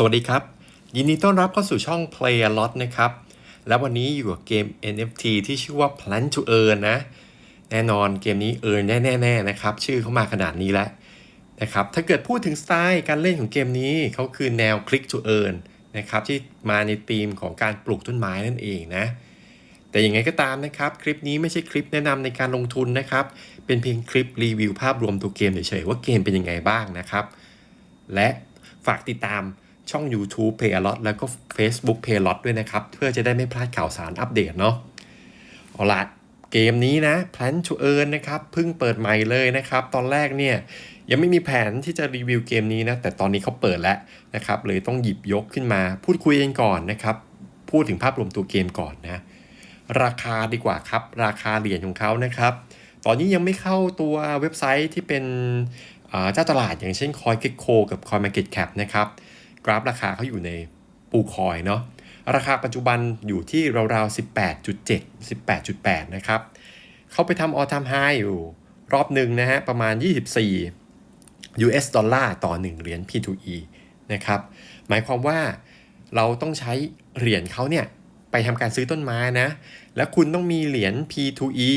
สวัสดีครับ ยินดีต้อนรับเข้าสู่ช่อง Play a Lot นะครับ แล้ววันนี้อยู่กับเกม NFT ที่ชื่อว่า Plan to Earn นะ แน่นอนเกมนี้ Earn แน่ๆนะครับ ชื่อเขามาขนาดนี้แล้วนะครับ ถ้าเกิดพูดถึงสไตล์การเล่นของเกมนี้เขาคือแนว Click to Earn นะครับ ที่มาในธีมของการปลูกต้นไม้นั่นเองนะ แต่ยังไงก็ตามนะครับ คลิปนี้ไม่ใช่คลิปแนะนำในการลงทุนนะครับ เป็นเพียงคลิปรีวิวภาพรวมตัวเกมเฉยๆว่าเกมเป็นยังไงบ้างนะครับ และฝากติดตาม ช่อง YouTube p a y a l o t แล้วก็ Facebook p a y a l o t ด้วยนะครับ เพื่อจะได้ไม่พลาดข่าวสารอัปเดตเนาะเอาละเกมนี้นะ Plan to Earn นะครับเพิ่งเปิดใหม่เลยนะครับ ตอนแรกเนี่ยยังไม่มีแผนที่จะรีวิวเกมนี้นะ แต่ตอนนี้เขาเปิดแล้วนะครับ เลยต้องหยิบยกขึ้นมา พูดคุยกันก่อนนะครับ พูดถึงภาพรวมตัวเกมก่อนนะ ราคาดีกว่าครับ ราคาเหรียญของเขานะครับ ตอนนี้ยังไม่เข้าตัวเว็บไซต์ที่เป็นเจ้าตลาดอย่างเช่น CoinGecko กับ CoinMarketCap นะครับ ราฟราคาเขาอยู่ในปูคอยเนาะราคาปัจจุบันอยู่ที่ราวๆ 18.7 18.8 นะครับเขาไปทำ all time high อยู่รอบหนึ่งนะฮะ ประมาณ 24 US ดอลลาร์ต่อ 1 เหรียญ P2E นะครับ หมายความว่าเราต้องใช้เหรียญเขาเนี่ย ไปทำการซื้อต้นไม้นะ และคุณต้องมีเหรียญ P2E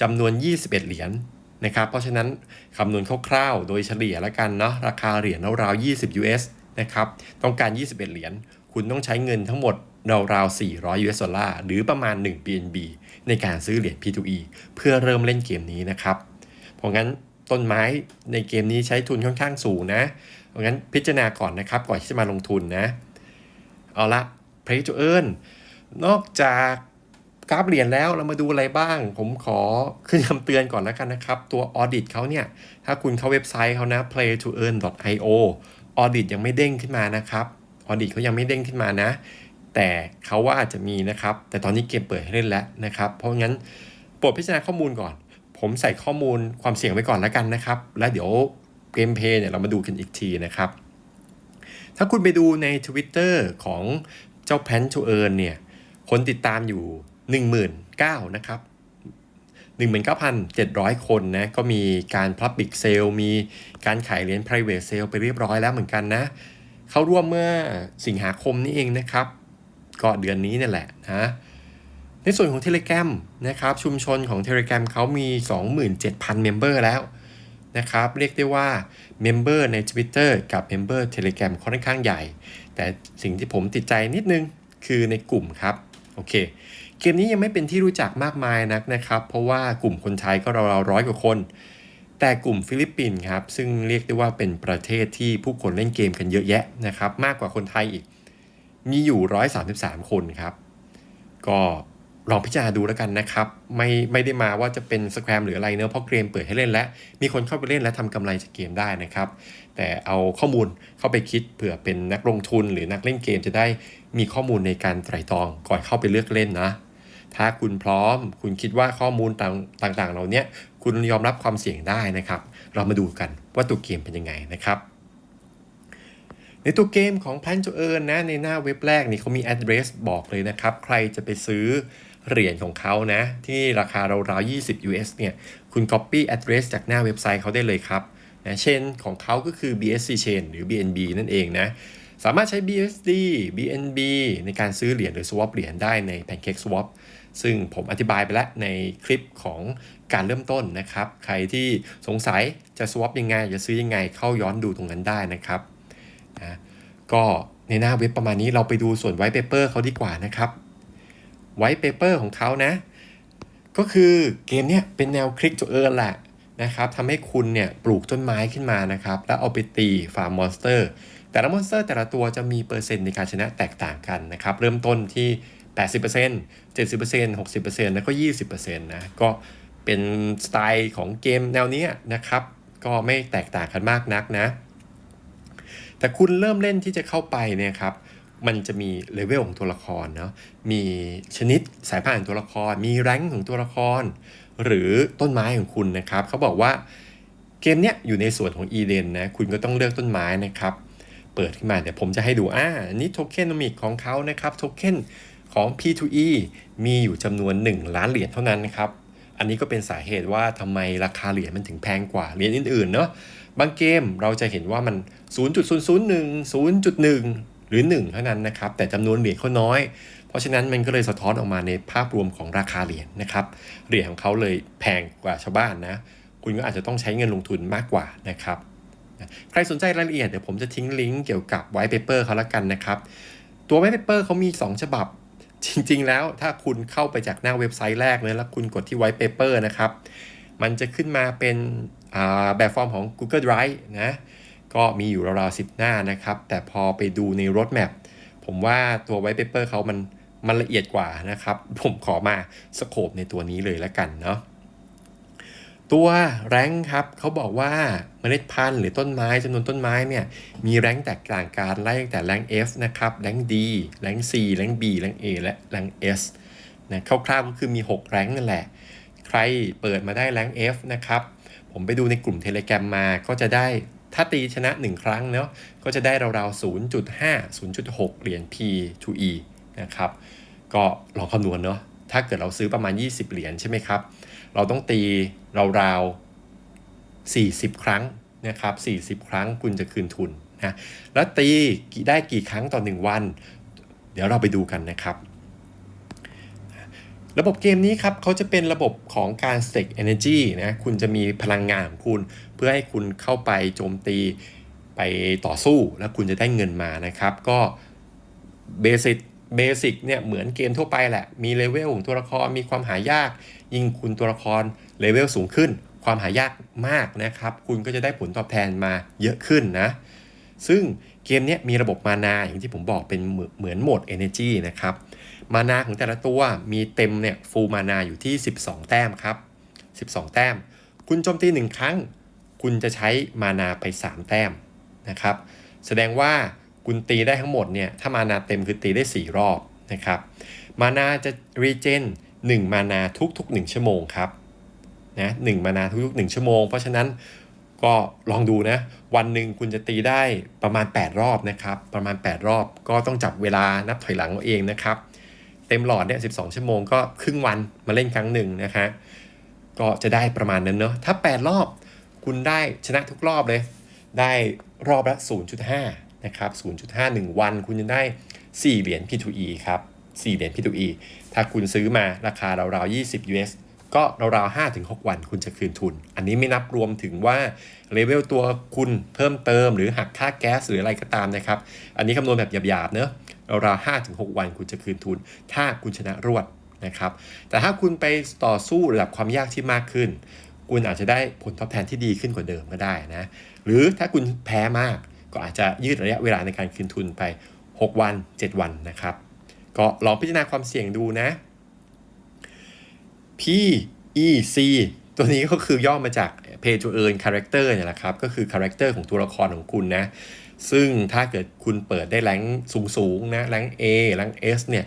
จำนวน 21 เหรียญนะครับ เพราะฉะนั้นคำนวณคร่าวๆ โดยเฉลี่ยแล้วกันเนาะ ราคาเหรียญราวๆ 20 US นะครับ ต้องการ 21 เหรียญ คุณต้องใช้เงินทั้งหมดราวๆ400 US ดอลลาร์หรือประมาณ 1 BNB ในการซื้อเหรียญ P2E เพื่อเริ่มเล่นเกมนี้นะครับ เพราะงั้นต้นไม้ในเกมนี้ใช้ทุนค่อนข้างสูงนะ เพราะงั้นพิจารณาก่อนนะครับ ก่อนที่จะมาลงทุนนะ เอาละ Play to Earn นอกจากกราฟเหรียญแล้วเรามาดูอะไรบ้าง ผมขอขึ้นคำเตือนก่อนแล้วกันนะครับ ตัว Audit เขาเนี่ย ถ้าคุณเข้าเว็บไซต์เขานะ play to earn io Audit ยังไม่เด้งขึ้นมานะครับ Audit เขายังไม่เด้งขึ้นมานะ แต่เขาว่าอาจจะมีนะครับ แต่ตอนนี้เกมเปิดให้เล่นแล้วนะครับ เพราะงั้นโปรดพิจารณาข้อมูลก่อน ผมใส่ข้อมูลความเสี่ยงไว้ก่อนแล้วกันนะครับ แล้วเดี๋ยวเกมเพย์เนี่ยเรามาดูกันอีกทีนะครับ ถ้าคุณไปดูใน Twitter ของเจ้า Plan to Earn เนี่ย คนติดตามอยู่ 19,000นะครับ 19,700 คนนะ ก็มีการ Public Sale มีการขายเหรียญ Private Sale ไปเรียบร้อยแล้วเหมือนกันนะ เขาร่วมเมื่อสิงหาคมนี้เองนะครับ ก็เดือนนี้นี่แหละนะในส่วนของ Telegram นะครับ ชุมชนของ Telegram เขามี 27,000 เมมเบอร์แล้วนะครับ เรียกได้ว่าเมมเบอร์ใน Twitter กับเมมเบอร์ Telegram ค่อนข้างใหญ่ แต่สิ่งที่ผมติดใจนิดนึงคือในกลุ่มครับ โอเค เกมนี้ยังไม่เป็นที่รู้จักมากมายนักนะครับ เพราะว่ากลุ่มคนใช้ก็ราวๆร้อยกว่าคน แต่กลุ่มฟิลิปปินส์ครับ ซึ่งเรียกได้ว่าเป็นประเทศที่ผู้คนเล่นเกมกันเยอะแยะนะครับ มากกว่าคนไทยอีก มีอยู่ 133 คนครับ ก็ลองพิจารณาดูแล้วกันนะครับ ไม่ไม่ได้มาว่าจะเป็นสแครมหรืออะไรเนอะเพราะเกมเปิดให้เล่นแล้วมีคนเข้าไปเล่นและทำกำไรจากเกมได้นะครับ แต่เอาข้อมูลเข้าไปคิดเผื่อเป็นนักลงทุนหรือนักเล่นเกมจะได้มีข้อมูลในการไตร่ตรองก่อนเข้าไปเลือกเล่นนะ ถ้าคุณพร้อม คุณคิดว่าข้อมูลต่างๆ เหล่านี้คุณยอมรับความเสี่ยงได้นะครับ เรามาดูกันว่าตัวเกมเป็นยังไงนะครับในตัวเกมของ Plan to Earn นะในหน้าเว็บแรกนี่เขามี address บอกเลยนะครับ ใครจะไปซื้อเหรียญของเขานะ ที่ราคาราวๆ20 US เนี่ย คุณ copy address จากหน้าเว็บไซต์เขาได้เลยครับนะเช่นของเขาก็คือ BSC Chain หรือ BNB นั่นเองนะ สามารถใช้ BSD BNB ในการซื้อเหรียญหรือ swap เหรียญได้ใน Pancake Swap ซึ่งผมอธิบายไปแล้วในคลิปของการเริ่มต้นนะครับ ใครที่สงสัยจะ swap ยังไง จะซื้อยังไงเข้าย้อนดูตรงนั้นได้นะครับนะก็ในหน้าเว็บประมาณนี้เราไปดูส่วน white paper เขาดีกว่านะครับ white paper ของเขานะ ก็คือเกมเนี้ยเป็นแนวคลิก to earn แหละนะครับทำให้คุณเนี่ยปลูกต้นไม้ขึ้นมานะครับ แล้วเอาไปตีฟาร์มมอนสเตอร์ แต่ละมอนสเตอร์แต่ละตัวจะมีเปอร์เซ็นต์ในการชนะแตกต่างกันนะครับ เริ่มต้นที่ 80% 70% 60%แล้วก็ 20%นะก็เป็นสไตล์ของเกมแนวนี้นะครับ ก็ไม่แตกต่างกันมากนักนะ แต่คุณเริ่มเล่นที่จะเข้าไปเนี่ยครับมันจะมีเลเวลของตัวละครเนาะ มีชนิดสายพันธุ์ของตัวละคร มีแรงของตัวละคร หรือต้นไม้ของคุณนะครับ เขาบอกว่าเกมเนี้ยอยู่ในส่วนของอีเดนนะ คุณก็ต้องเลือกต้นไม้นะครับ เปิดขึ้นมาเดี๋ยวผมจะให้ดูอ่านี่โทเค็นมิกของเขานะครับโทเค็นของ P2E มีอยู่จำนวน 1 ล้านเหรียญเท่านั้นนะครับ อันนี้ก็เป็นสาเหตุว่าทำไมราคาเหรียญมันถึงแพงกว่าเหรียญอื่นๆเนาะบางเกมเราจะเห็นว่ามัน 0.001 0.1 หรือ 1 เท่านั้นนะครับ แต่จำนวนเหรียญเขาน้อย เพราะฉะนั้นมันก็เลยสะท้อนออกมาในภาพรวมของราคาเหรียญนะครับ เหรียญของเขาเลยแพงกว่าชาวบ้านนะ คุณก็อาจจะต้องใช้เงินลงทุนมากกว่านะครับ ใครสนใจรายละเอียดเดี๋ยวผมจะทิ้งลิงก์เกี่ยวกับไวท์เปเปอร์เขาละกันนะครับ ตัวไวท์เปเปอร์เขามี 2 ฉบับ จริงๆ แล้วถ้าคุณเข้าไปจากหน้าเว็บไซต์แรกเลยแล้วคุณกดที่ไวท์เปเปอร์นะครับ มันจะขึ้นมาเป็นแบบฟอร์มของ Google Drive นะ ก็มีอยู่ราวๆ10หน้านะครับ แต่พอไปดูในรถแมพผมว่าตัวไวท์เปเปอร์เขามันมันละเอียดกว่านะครับ ผมขอมาสโคปในตัวนี้เลยแล้วกันเนาะ ตัวแรงครับเขาบอกว่าเมล็ดพันธุ์หรือต้นไม้จำนวนต้นไม้เนี่ยมีแรงแตกต่างกันไล่ตั้งแต่แรง F นะครับแรง D แรง C แรง B แรง A และแรง S นะคร่าวๆก็คือมี 6 แรงนั่นแหละ ใครเปิดมาได้แรง F นะครับ ผมไปดูในกลุ่ม Telegram มาก็จะได้ถ้าตีชนะ 1 ครั้งเนาะก็จะได้ราวๆ0.5 0.6 เหรียญ P to E นะครับ ก็ลองคำนวณเนาะ ถ้าเกิดเราซื้อประมาณ 20 เหรียญใช่ไหมครับ เราต้องตีราวๆ40 ครั้งนะครับ40 ครั้งคุณจะคืนทุนนะ แล้วตีได้กี่ครั้งต่อ 1 วัน เดี๋ยวเราไปดูกันนะครับ ระบบเกมนี้ครับเขาจะเป็นระบบของการ stake energy นะ คุณจะมีพลังงานของคุณ เพื่อให้คุณเข้าไปโจมตีไปต่อสู้ แล้วคุณจะได้เงินมานะครับ ก็เบสิก เบสิกเนี่ยเหมือนเกมทั่วไปแหละ มีเลเวลของตัวละคร มีความหายาก ยิ่งคุณตัวละครเลเวลสูงขึ้น ความหายากมากนะครับ คุณก็จะได้ผลตอบแทนมาเยอะขึ้นนะ ซึ่งเกมนี้มีระบบมานาอย่างที่ผมบอกเป็นเหมือนโหมด Energy นะครับ มานาของแต่ละตัวมีเต็มเนี่ยฟูลมานาอยู่ที่ 12 แต้มครับ 12 แต้ม คุณโจมตี 1 ครั้ง คุณจะใช้มานาไป 3 แต้มนะครับ แสดงว่า คุณตีได้ทั้งหมดเนี่ยถ้ามานาเต็มคือตีได้ 4 รอบนะครับ มานาจะรีเจน1 มานาทุกๆ 1 ชั่วโมงครับนะหมานาทุกๆ 1 ชั่วโมง เพราะฉะนั้นก็ลองดูนะ วันหนึ่งคุณจะตีได้ประมาณ 8 รอบนะครับ ประมาณ 8 รอบก็ต้องจับเวลานับถอยหลังเอาเองนะครับ เต็มหลอดเนี่ย 12 ชั่วโมงก็ครึ่งวันมาเล่นครั้งหนึ่งนะฮะก็จะได้ประมาณนั้นเนาะ ถ้า 8 รอบคุณได้ชนะทุกรอบเลย ได้รอบละ 0.5 นะครับ 0.51 วันคุณจะได้ 4 เหรียญ P2E ครับ 4 เหรียญ P2E ถ้าคุณซื้อมาราคาราวๆ 20 US ก็ราวๆ5-6 วันคุณจะคืนทุน อันนี้ไม่นับรวมถึงว่าเลเวลตัวคุณเพิ่มเติม หรือหักค่าแก๊สหรืออะไรก็ตามนะครับ อันนี้คำนวณแบบหยาบๆเนอะราวๆ5-6 วันคุณจะคืนทุน ถ้าคุณชนะรวดนะครับ แต่ถ้าคุณไปต่อสู้ระดับความยากที่มากขึ้น คุณอาจจะได้ผลตอบแทนที่ดีขึ้นกว่าเดิมก็ได้นะ หรือถ้าคุณแพ้มาก ก็อาจจะยืดระยะเวลาในการคืนทุนไป 6 วัน 7 วันนะครับ ก็ลองพิจารณาความเสี่ยงดูนะ PEC ตัวนี้ก็คือย่อมาจาก Pay to Earn Character เนี่ยแหละครับ ก็คือ Character ของตัวละครของคุณนะ ซึ่งถ้าเกิดคุณเปิดได้แรงสูงๆนะแรง A แรง S เนี่ย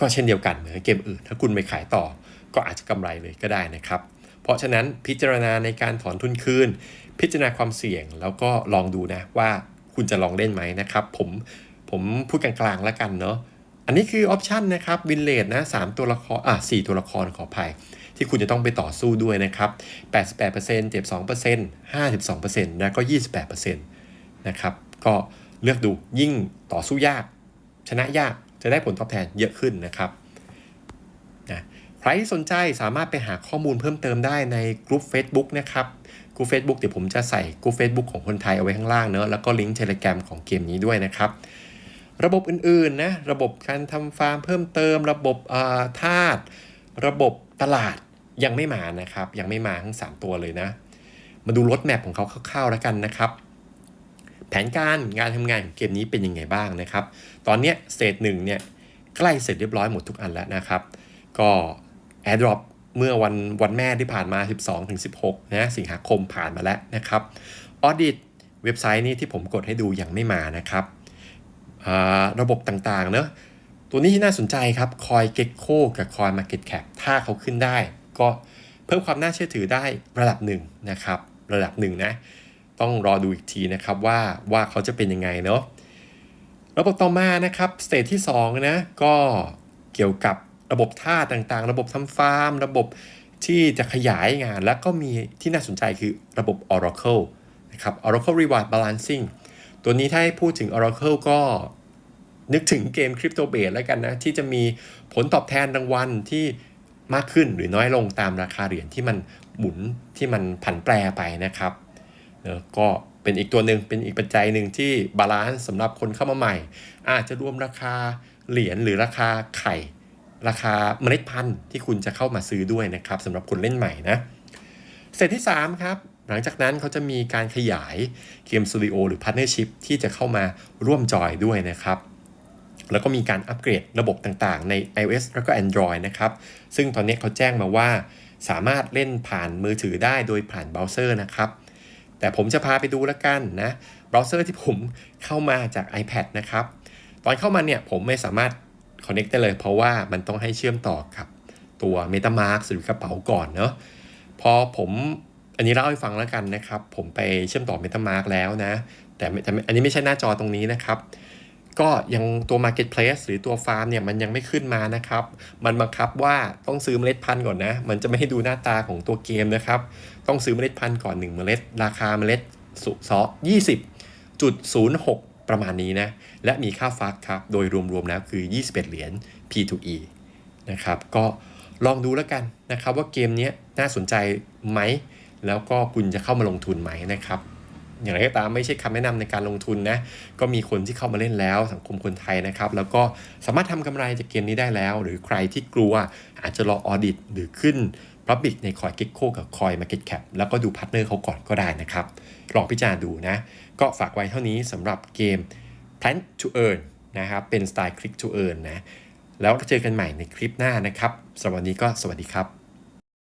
ก็เช่นเดียวกันเหมือนเกมอื่น ถ้าคุณไปขายต่อก็อาจจะกำไรเลยก็ได้นะครับ เพราะฉะนั้นพิจารณาในการถอนทุนคืน พิจารณาความเสี่ยงแล้วก็ลองดูนะว่า คุณจะลองเล่นไหมนะครับ ผมผมพูดกลางๆแล้วกันเนาะอันนี้คือออปชันนะครับวินเลดนะสตัวละครอะ4ตัวละครขออภัย ที่คุณจะต้องไปต่อสู้ด้วยนะครับ 88% 72% 52%แล้วก็ 28%นะครับก็เลือกดูยิ่งต่อสู้ยาก ชนะยากจะได้ผลตอบแทนเยอะขึ้นนะครับ รที่สนใจสามารถไปหาข้อมูลเพิ่มเติมได้ในกลุ่ม Facebook นะครับกลุ่ม Facebook เดี๋ยวผมจะใส่กลุ่ม Facebook ของคนไทยเอาไว้ข้างล่างเนอะแล้วก็ลิงก์เทเล gram ของเกมนี้ด้วยนะครับระบบอื่นๆนะระบบการทำฟาร์มเพิ่มเติม ระบบธาตุระบบตลาดยังไม่มานะครับ ยังไม่มาทั้ง 3 ตัวเลยนะ มาดูรถแมพของเขาคร่าวๆแล้วกันนะครับ แผนการงานทำงานของเกมนี้เป็นยังไงบ้างนะครับ ตอนนี้เศษหนึ่งเนี่ยใกล้เสร็จเรียบร้อยหมดทุกอันแล้วนะครับ ก็ AirDrop เมื่อวันวันแม่ที่ผ่านมา 12-16 นะสิงหาคมผ่านมาแล้วนะครับ Audit เว็บไซต์นี้ที่ผมกดให้ดูยังไม่มานะครับ ระบบต่างๆเนอะตัวนี้ที่น่าสนใจครับคอย Gecko กับคอย Market Cap ถ้าเขาขึ้นได้ ก็เพิ่มความน่าเชื่อถือได้ระดับหนึ่งนะครับ ระดับหนึ่งนะ ต้องรอดูอีกทีนะครับว่าว่าเขาจะเป็นยังไงเนาะระบบต่อมานะครับสเตจที่2นะก็เกี่ยวกับ ระบบท่าต่างๆ ระบบทำฟาร์ม ระบบที่จะขยายงาน แล้วก็มีที่น่าสนใจคือระบบ Oracle นะครับ Oracle Reward Balancing ตัวนี้ถ้าให้พูดถึง Oracle ก็นึกถึงเกมคริปโตเบสแล้วกันนะ ที่จะมีผลตอบแทนรางวัลที่มากขึ้นหรือน้อยลงตามราคาเหรียญที่มันหมุนที่มันผันแปรไปนะครับเนะก็เป็นอีกตัวหนึ่งเป็นอีกปัจจัยหนึ่งที่บาลานซ์สำหรับคนเข้ามาใหม่ อาจจะรวมราคาเหรียญหรือราคาไข่ ราคาเมล็ดพันธุ์ที่คุณจะเข้ามาซื้อด้วยนะครับสำหรับคนเล่นใหม่นะเสร็จที่ 3 ครับ หลังจากนั้นเขาจะมีการขยายเกมสตูดิโอหรือพาร์เนอร์ชิพที่จะเข้ามาร่วมจอยด้วยนะครับ แล้วก็มีการอัปเกรดระบบต่างๆ ใน iOS แล้วก็ Android นะครับ ซึ่งตอนนี้เขาแจ้งมาว่าสามารถเล่นผ่านมือถือได้โดยผ่านเบราว์เซอร์นะครับ แต่ผมจะพาไปดูแล้วกันนะเบราว์เซอร์ที่ผมเข้ามาจาก iPad นะครับ ตอนเข้ามาเนี่ยผมไม่สามารถ connect ได้เลย เพราะว่ามันต้องให้เชื่อมต่อกับตัว MetaMask หรือกระเป๋าก่อนเนาะพอผมอันนี้เล่าให้ฟังแล้วกันนะครับ ผมไปเชื่อมต่อ MetaMask แล้วนะ แต่แต่อันนี้ไม่ใช่หน้าจอตรงนี้นะครับ ก็ยังตัว Marketplace หรือตัวฟาร์มเนี่ยมันยังไม่ขึ้นมานะครับ มันบังคับว่าต้องซื้อเมล็ดพันธุ์ก่อนนะ มันจะไม่ให้ดูหน้าตาของตัวเกมนะครับ ต้องซื้อเมล็ดพันธุ์ก่อน 1 เมล็ด ราคาเมล็ดสุซอ20.06 ประมาณนี้นะ และมีค่าฟักครับ โดยรวมๆแล้วคือ 21 เหรียญ P2E นะครับ ก็ลองดูแล้วกันนะครับว่าเกมนี้น่าสนใจไหม แล้วก็คุณจะเข้ามาลงทุนไหมนะครับ อย่างไรก็ตามไม่ใช่คำแนะนำในการลงทุนนะ ก็มีคนที่เข้ามาเล่นแล้วสังคมคนไทยนะครับ แล้วก็สามารถทำกำไรจากเกมนี้ได้แล้ว หรือใครที่กลัวอาจจะรอออดิตหรือขึ้น Public ในคอย g e c k o กับคอย Market Cap แล้วก็ดูพาร์ทเนอร์เขาก่อนก็ได้นะครับ ลองพิจารณาดูนะ ก็ฝากไว้เท่านี้สำหรับเกม Plan to Earn นะครับ เป็นสไตล์ Click to Earn นะ แล้วเจอกันใหม่ในคลิปหน้านะครับสำหรับวันนี้ก็สวัสดีครับ